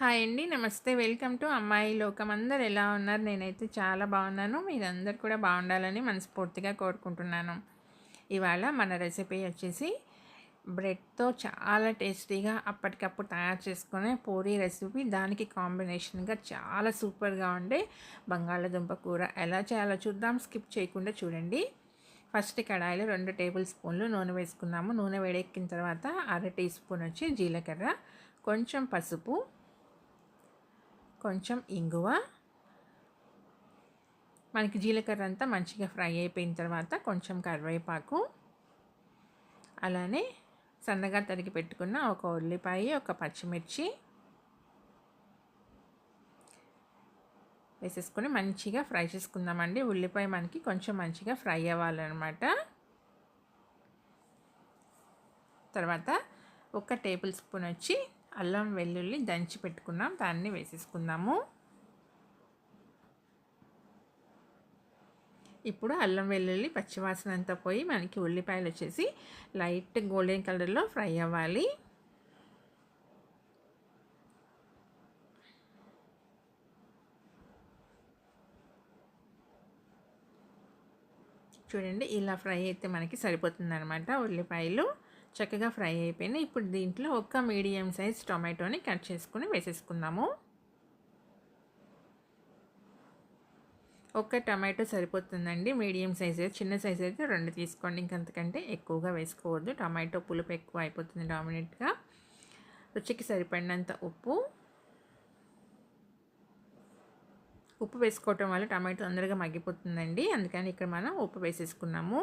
Hi అండి. నమస్తే. Welcome to అమ్మాయి లోకం. అందరు ఎలా ఉన్నారు? నేనైతే చాలా బాగున్నాను. మీరందరు కూడా బాగుండాలని మనస్ఫూర్తిగా కోరుకుంటున్నాను. ఇవాళ మన రెసిపీ వచ్చేసి బ్రెడ్తో చాలా టేస్టీగా అప్పటికప్పుడు తయారు చేసుకునే పూరీ రెసిపీ. దానికి కాంబినేషన్గా చాలా సూపర్గా ఉండే బంగాళదుంప కూర. ఎలా చేయాలో చూద్దాం. స్కిప్ చేయకుండా చూడండి. ఫస్ట్ కడాయిలో రెండు టేబుల్ స్పూన్లు నూనె వేసుకున్నాము నూనె వేడెక్కిన తర్వాత అర టీ స్పూన్ వచ్చి జీలకర్ర. కొంచెం పసుపు. కొంచెం ఇంగువ. మనకి జీలకర్ర అంతా మంచిగా ఫ్రై అయిపోయిన తర్వాత కొంచెం కరివేపాకు. అలానే సన్నగా తరిగి పెట్టుకున్న ఒక ఉల్లిపాయ ఒక పచ్చిమిర్చి వేసేసుకొని మంచిగా ఫ్రై చేసుకుందామండి. ఉల్లిపాయ మనకి కొంచెం మంచిగా ఫ్రై అవ్వాలన్నమాట. తర్వాత ఒక టేబుల్ స్పూన్ వచ్చి అల్లం వెల్లుల్లి దంచి పెట్టుకున్నాం. దాన్ని వేసేసుకుందాము. ఇప్పుడు అల్లం వెల్లుల్లి పచ్చివాసన అంతా పోయి మనకి ఉల్లిపాయలు వచ్చేసి లైట్ గోల్డెన్ కలర్లో ఫ్రై అవ్వాలి. చూడండి ఇలా ఫ్రై అయితే మనకి సరిపోతుందనమాట ఉల్లిపాయలు. చక్కగా ఫ్రై అయిపోయినాయి. ఇప్పుడు దీంట్లో ఒక మీడియం సైజ్ టొమాటోని కట్ చేసుకుని వేసేసుకుందాము. ఒక్క టమాటో సరిపోతుందండి. మీడియం సైజ్ చిన్న సైజ్ అయితే రెండు తీసుకోండి. ఇంకంతకంటే ఎక్కువగా వేసుకోవద్దు. టమాటో పులుపు ఎక్కువ అయిపోతుంది డామినెంట్గా. రుచికి సరిపడినంత ఉప్పు. ఉప్పు వేసుకోవటం వల్ల టమాటో తొందరగా మగ్గిపోతుందండి. అందుకని ఇక్కడ మనం ఉప్పు వేసేసుకున్నాము.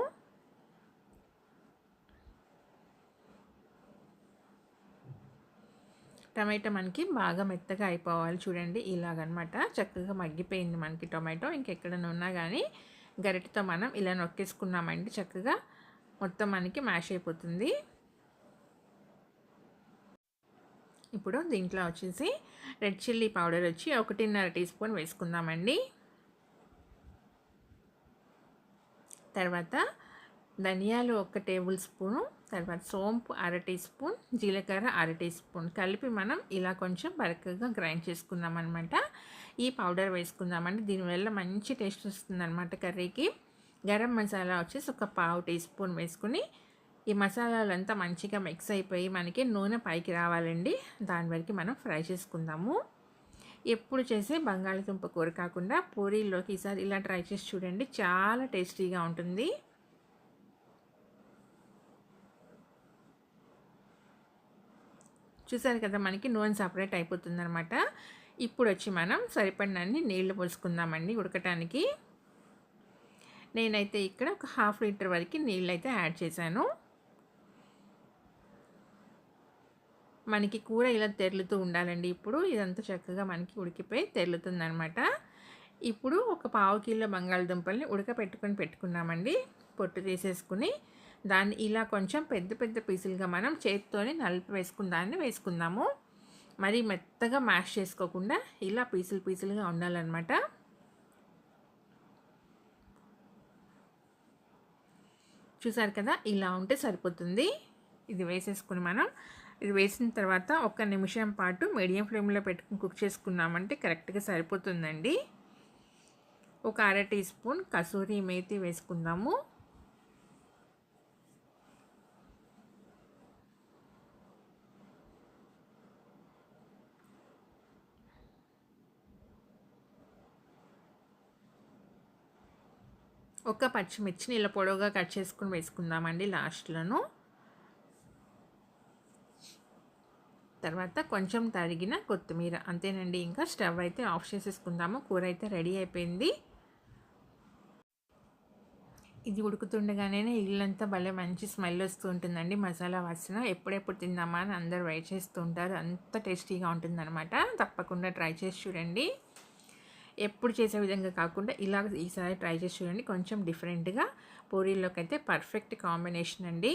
టమాటో మనకి బాగా మెత్తగా అయిపోవాలి చూడండి ఇలాగనమాట. చక్కగా మగ్గిపోయింది మనకి టొమాటో. ఇంకెక్కడైనా ఉన్నా కానీ గరిటతో మనం ఇలా నొక్కేసుకున్నామంటే చక్కగా మొత్తం మనకి మ్యాష్ అయిపోతుంది. ఇప్పుడు దీంట్లో వచ్చేసి రెడ్ చిల్లీ పౌడర్ వచ్చి ఒకటిన్నర టీ స్పూన్ వేసుకుందామండి. తర్వాత ధనియాలు ఒక టేబుల్ స్పూను తర్వాత సోంపు అర టీ స్పూన్ జీలకర్ర అర టీ స్పూన్ కలిపి మనం ఇలా కొంచెం బరకగా గ్రైండ్ చేసుకుందాం అనమాట ఈ పౌడర్ వేసుకుందామంటే దీనివల్ల మంచి టేస్ట్ వస్తుందన్నమాట కర్రీకి. గరం మసాలా వచ్చేసి ఒక పావు టీ స్పూన్ వేసుకుని ఈ మసాలాలంతా మంచిగా మిక్స్ అయిపోయి మనకి నూనె పైకి రావాలండి. దాని వరకు మనం ఫ్రై చేసుకుందాము. ఎప్పుడు చేసే బంగాళదుంప కూర కాకుండా పూరీలోకి ఈసారి ఇలా ట్రై చేసి చూడండి. చాలా టేస్టీగా ఉంటుంది. చూసారు కదా మనకి నూనె సపరేట్ అయిపోతుంది అనమాట ఇప్పుడు వచ్చి మనం సరిపడినన్ని నీళ్ళు పోసుకుందామండి ఉడకటానికి. నేనైతే ఇక్కడ ఒక హాఫ్ లీటర్ వరకు నీళ్ళు అయితే యాడ్ చేశాను. మనకి కూర ఇలా తెరులుతూ ఉండాలండి ఇప్పుడు. ఇదంతా చక్కగా మనకి ఉడికిపోయి తెరులుతుందనమాట ఇప్పుడు ఒక పావు కిలో బంగాళదుంపల్ని ఉడకపెట్టుకొని పెట్టుకున్నామండి. పొట్టు తీసేసుకుని దాన్ని ఇలా కొంచెం పెద్ద పెద్ద పీసులుగా మనం చేతితోనే నలిపి వేసుకున్న దాన్ని వేసుకుందాము. మరి మెత్తగా మ్యాష్ చేసుకోకుండా ఇలా పీసులు పీసులుగా ఉండాలన్నమాట. చూసారు కదా? ఇలా ఉంటే సరిపోతుంది. ఇది వేసేసుకుని మనం ఇది వేసిన తర్వాత ఒక నిమిషం పాటు మీడియం ఫ్లేమ్లో పెట్టుకుని కుక్ చేసుకున్నామంటే కరెక్ట్గా సరిపోతుందండి. ఒక అర టీ స్పూన్ కసూరి మేతి వేసుకుందాము. ఒక పచ్చిమిర్చిని ఇలా పొడవుగా కట్ చేసుకుని వేసుకుందామండి లాస్ట్లోను. తర్వాత కొంచెం తరిగిన కొత్తిమీర. అంతేనండి ఇంకా స్టవ్ అయితే ఆఫ్ చేసేసుకుందాము. కూర అయితే రెడీ అయిపోయింది. ఇది ఉడుకుతుండగానే ఇల్లంతా భలే మంచి స్మెల్ వస్తూ ఉంటుందండి. మసాలా వాసన ఎప్పుడెప్పుడు తిందామా అని అందరు వెయిట్ చేస్తూ ఉంటారు. అంత టేస్టీగా ఉంటుందన్నమాట. తప్పకుండా ట్రై చేసి చూడండి. ఎప్పుడు చేసే విధంగా కాకుండా ఇలా ఈసారి ట్రై చేసి చూడండి. కొంచెం డిఫరెంట్గా పూరీలోకి అయితే పర్ఫెక్ట్ కాంబినేషన్ అండి.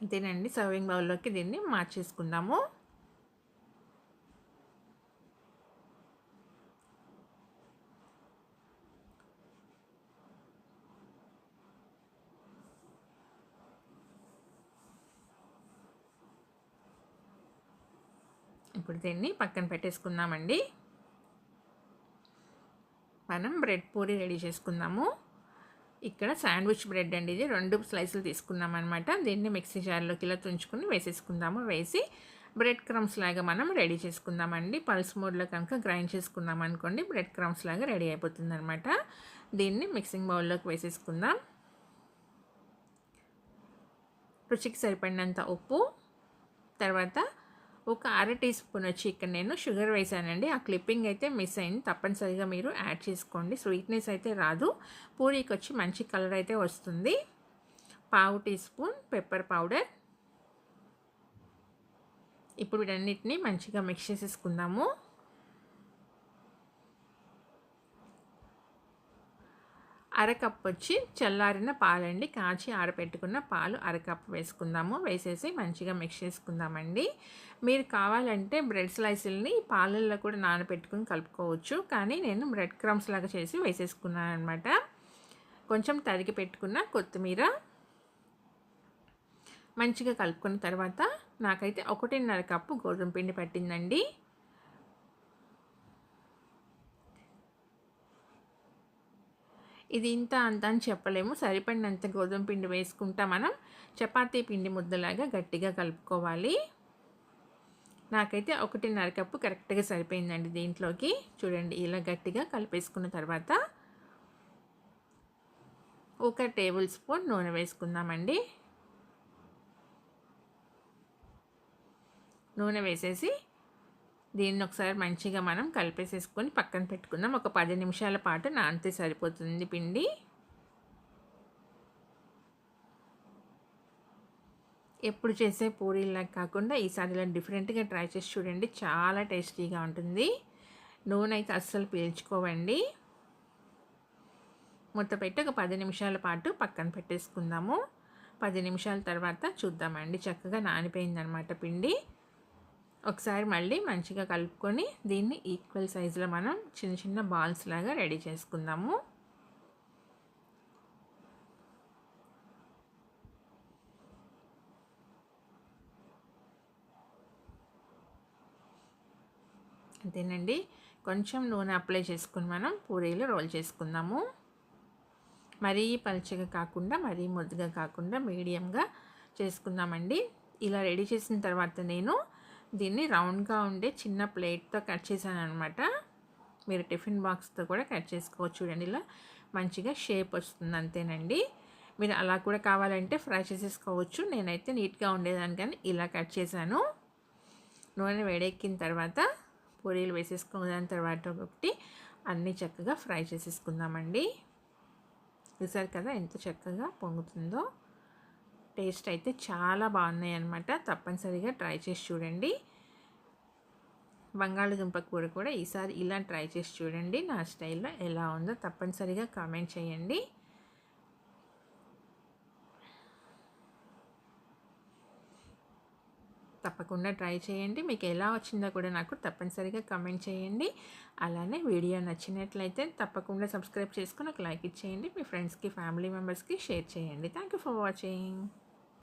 అంతేనండి. సర్వింగ్ బౌల్లోకి దీన్ని మార్చేసుకుందాము. ఇప్పుడు దీన్ని పక్కన పెట్టేసుకుందామండి. మనం బ్రెడ్ పూరి రెడీ చేసుకుందాము. ఇక్కడ శాండ్విచ్ బ్రెడ్ అండి ఇది. రెండు స్లైసులు తీసుకున్నాం అనమాట దీన్ని మిక్సీ జార్లోకి ఇలా తుంచుకుని వేసేసుకుందాము. వేసి బ్రెడ్ క్రమ్స్ లాగా మనం రెడీ చేసుకుందామండి. పల్స్ మోడ్లో కనుక గ్రైండ్ చేసుకున్నాం అనుకోండి బ్రెడ్ క్రమ్స్ లాగా రెడీ అయిపోతుంది అనమాట దీన్ని మిక్సింగ్ బౌల్లోకి వేసేసుకుందాం. రుచికి సరిపడినంత ఉప్పు తర్వాత ఒక అర టీ స్పూన్ వచ్చి ఇక్కడ నేను షుగర్ వేసానండి. ఆ క్లిప్పింగ్ అయితే మిస్ అయింది. తప్పనిసరిగా మీరు యాడ్ చేసుకోండి. స్వీట్నెస్ అయితే రాదు. పూరీకి వచ్చి మంచి కలర్ అయితే వస్తుంది. పావు టీ స్పూన్ పెప్పర్ పౌడర్. ఇప్పుడు వీటన్నిటిని మంచిగా మిక్స్ చేసేసుకుందాము. అరకప్పు వచ్చి చల్లారిన పాలండి. కాచి ఆరపెట్టుకున్న పాలు అరకప్పు వేసుకుందాము. వేసేసి మంచిగా మిక్స్ చేసుకుందామండి. మీరు కావాలంటే బ్రెడ్ స్లైసుల్ని పాలల్లో కూడా నానబెట్టుకుని కలుపుకోవచ్చు. కానీ నేను బ్రెడ్ క్రమ్స్ లాగా చేసి వేసేసుకున్నాను అనమాట కొంచెం తరిగి పెట్టుకున్న కొత్తిమీర మంచిగా కలుపుకున్న తర్వాత నాకైతే ఒకటిన్నర కప్పు గోధుమ పిండి పట్టిందండి. ఇది ఇంత అంత అని చెప్పలేము. సరిపడినంత గోధుమ పిండి వేసుకుంటా మనం. చపాతీ పిండి ముద్దలాగా గట్టిగా కలుపుకోవాలి. నాకైతే ఒకటిన్నర కప్పు కరెక్ట్గా సరిపోయిందండి దీంట్లోకి. చూడండి ఇలా గట్టిగా కలిపేసుకున్న తర్వాత ఒక టేబుల్ స్పూన్ నూనె వేసుకుందామండి. నూనె వేసేసి దీన్ని ఒకసారి మంచిగా మనం కలిపేసేసుకొని పక్కన పెట్టుకుందాం. ఒక పది నిమిషాల పాటు నానితే సరిపోతుంది పిండి. ఎప్పుడు చేసే పూరీలా కాకుండా ఈసారి ఇలా డిఫరెంట్గా ట్రై చేసి చూడండి. చాలా టేస్టీగా ఉంటుంది. నూనె అయితే అస్సలు పీల్చుకోవండి. మూత పెట్టి ఒక పది నిమిషాల పాటు పక్కన పెట్టేసుకుందాము. పది నిమిషాల తర్వాత చూద్దామండి. చక్కగా నానిపోయిందనమాట పిండి. ఒకసారి మళ్ళీ మంచిగా కలుపుకొని దీన్ని ఈక్వల్ సైజులో మనం చిన్న చిన్న బాల్స్ లాగా రెడీ చేసుకుందాము. అంతేనండి. కొంచెం నూనె అప్లై చేసుకుని మనం పూరీలు రోల్ చేసుకుందాము. మరీ పలుచగా కాకుండా మరీ ముద్దగా కాకుండా మీడియంగా చేసుకుందామండి. ఇలా రెడీ చేసిన తర్వాత నేను దీన్ని రౌండ్గా ఉండే చిన్న ప్లేట్తో కట్ చేశాను అనమాట మీరు టిఫిన్ బాక్స్తో కూడా కట్ చేసుకోవచ్చు చూడండి. ఇలా మంచిగా షేప్ వస్తుంది అంతేనండి. మీరు అలా కూడా కావాలంటే ఫ్రై చేసేసుకోవచ్చు. నేనైతే నీట్గా ఉండేదాన్ని కానీ ఇలా కట్ చేశాను. నూనె వేడెక్కిన తర్వాత పూరీలు వేసేసుకున్న తర్వాత ఒకటి అన్నీ చక్కగా ఫ్రై చేసేసుకుందామండి. చూసారు కదా ఎంత చక్కగా పొంగుతుందో. టేస్ట్ అయితే చాలా బాగున్నాయి అనమాట తప్పనిసరిగా ట్రై చేసి చూడండి. బంగాళదుంప కూర కూడా ఈసారి ఇలా ట్రై చేసి చూడండి. నా స్టైల్లో ఎలా ఉందో తప్పనిసరిగా కామెంట్ చేయండి. తప్పకుండా ట్రై చేయండి. మీకు ఎలా వచ్చిందో కూడా నాకు తప్పనిసరిగా కమెంట్ చేయండి. అలానే వీడియో నచ్చినట్లయితే తప్పకుండా సబ్స్క్రైబ్ చేసుకుని ఒక లైక్ ఇచ్చేయండి. మీ ఫ్రెండ్స్కి ఫ్యామిలీ మెంబర్స్కి షేర్ చేయండి. Thank you for watching.